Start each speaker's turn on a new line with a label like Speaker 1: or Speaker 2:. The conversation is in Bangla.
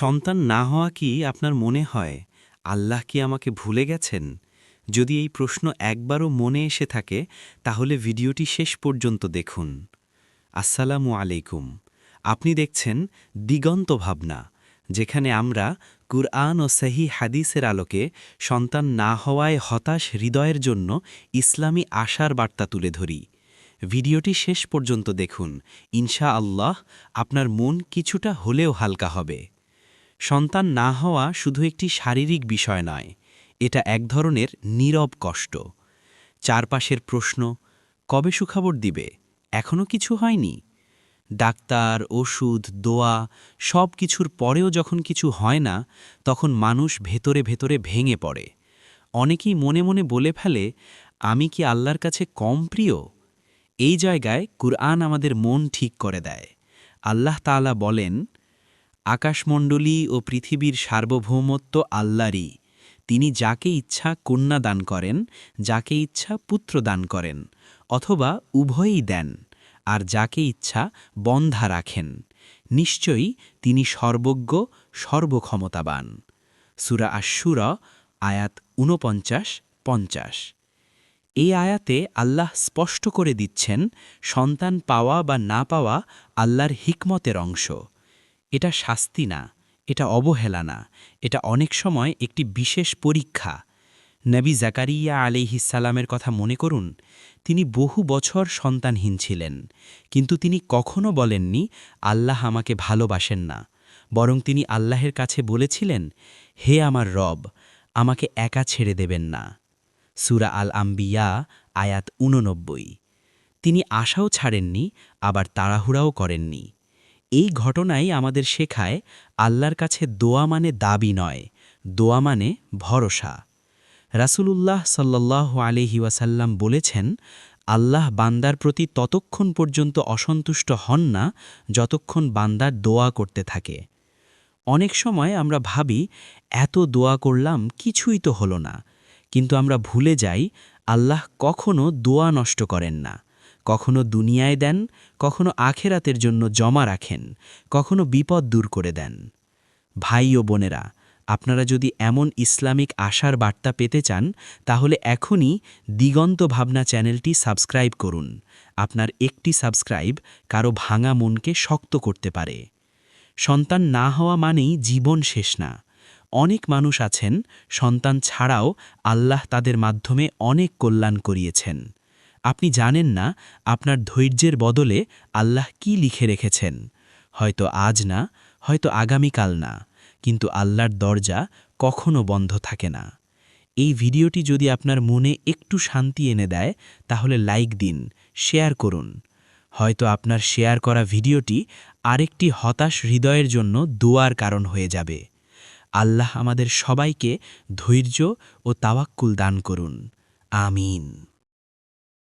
Speaker 1: সন্তান না হওয়া কি আপনার মনে হয়? আল্লাহ কি আমাকে ভুলে গেছেন? যদি এই প্রশ্ন একবারও মনে এসে থাকে, তাহলে ভিডিওটি শেষ পর্যন্ত দেখুন। আসসালামু আলাইকুম। আপনি দেখছেন দিগন্ত ভাবনা, যেখানে আমরা কুরআন ও সহি হাদিসের আলোকে সন্তান না হওয়ায় হতাশ হৃদয়ের জন্য ইসলামী আশার বার্তা তুলে ধরি। ভিডিওটি শেষ পর্যন্ত দেখুন। ইনশা আল্লাহ আপনার মন কিছুটা হলেও হালকা হবে। সন্তান না হওয়া শুধু একটি শারীরিক বিষয় নয়, এটা এক ধরনের নীরব কষ্ট। চারপাশের প্রশ্ন, কবে সুখবর দিবে? এখনও কিছু হয়নি। ডাক্তার, ওষুধ, দোয়া, সব কিছুর পরেও যখন কিছু হয় না, তখন মানুষ ভেতরে ভেতরে ভেঙে পড়ে। অনেকেই মনে মনে বলে ফেলে, আমি কি আল্লাহর কাছে কম প্রিয়? এই জায়গায় কুরআন আমাদের মন ঠিক করে দেয়। আল্লাহ তাআলা বলেন আকাশমণ্ডলী ও পৃথিবীর সার্বভৌমত্ব আল্লাহরই তিনি যাকে ইচ্ছা কন্যা দান করেন, যাকে ইচ্ছা পুত্র দান করেন, অথবা উভয়ই দেন, আর যাকে ইচ্ছা বন্ধা রাখেন। নিশ্চয়ই তিনি সর্বজ্ঞ, সর্বক্ষমতাবান। সুরা আশুরা আয়াত ঊনপঞ্চাশ, পঞ্চাশ। এই আয়াতে আল্লাহ স্পষ্ট করে দিচ্ছেন, সন্তান পাওয়া বা না পাওয়া আল্লাহর হিকমতের অংশ। এটা শাস্তি না, এটা অবহেলা না, এটা অনেক সময় একটি বিশেষ পরীক্ষা। নবী জাকারিয়া আলিহিসাল্লামের কথা মনে করুন, তিনি বহু বছর সন্তানহীন ছিলেন, কিন্তু তিনি কখনো বলেননি, আল্লাহ আমাকে ভালোবাসেন না। বরং তিনি আল্লাহের কাছে বলেছিলেন, হে আমার রব, আমাকে একা ছেড়ে দেবেন না। সুরা আল আম্বিয়া আয়াত উননব্বই তিনি আশাও ছাড়েননি, আবার তাড়াহুড়াও করেননি। এই ঘটনাই আমাদের শেখায় আল্লাহর কাছে দোয়া মানে দাবি নয়, দোয়া মানে ভরসা। রাসূলুল্লাহ সাল্লাহ আলহি ওয়াসাল্লাম বলেছেন, আল্লাহ বান্দার প্রতি ততক্ষণ পর্যন্ত অসন্তুষ্ট হন না যতক্ষণ বান্দার দোয়া করতে থাকে। অনেক সময় আমরা ভাবি, এত দোয়া করলাম কিছুই তো হলো না, কিন্তু আমরা ভুলে যাই, আল্লাহ কখনো দোয়া নষ্ট করেন না। কখনো দুনিয়ায় দেন, কখনো আখেরাতের জন্য জমা রাখেন, কখনো বিপদ দূর করে দেন। ভাই ও বোনেরা, আপনারা যদি এমন ইসলামিক আশার বার্তা পেতে চান, তাহলে এখনই দিগন্ত ভাবনা চ্যানেলটি সাবস্ক্রাইব করুন। আপনার একটি সাবস্ক্রাইব কারও ভাঙা মনকে শক্ত করতে পারে। সন্তান না হওয়া মানেই জীবন শেষ না। অনেক মানুষ আছেন, সন্তান ছাড়াও আল্লাহ তাদের মাধ্যমে অনেক কল্যাণ করিয়েছেন। আপনি জানেন না আপনার ধৈর্যের বদলে আল্লাহ কি লিখে রেখেছেন। হয়তো আজ না, হয়তো আগামীকাল না, কিন্তু আল্লাহর দরজা কখনো বন্ধ থাকে না। এই ভিডিওটি যদি আপনার মনে একটু শান্তি এনে দেয়, তাহলে লাইক দিন, শেয়ার করুন। হয়তো আপনার শেয়ার করা ভিডিওটি আরেকটি হতাশ হৃদয়ের জন্য দোয়ার কারণ হয়ে যাবে। আল্লাহ আমাদের সবাইকে ধৈর্য ও তাওয়াক্কুল দান করুন। আমিন।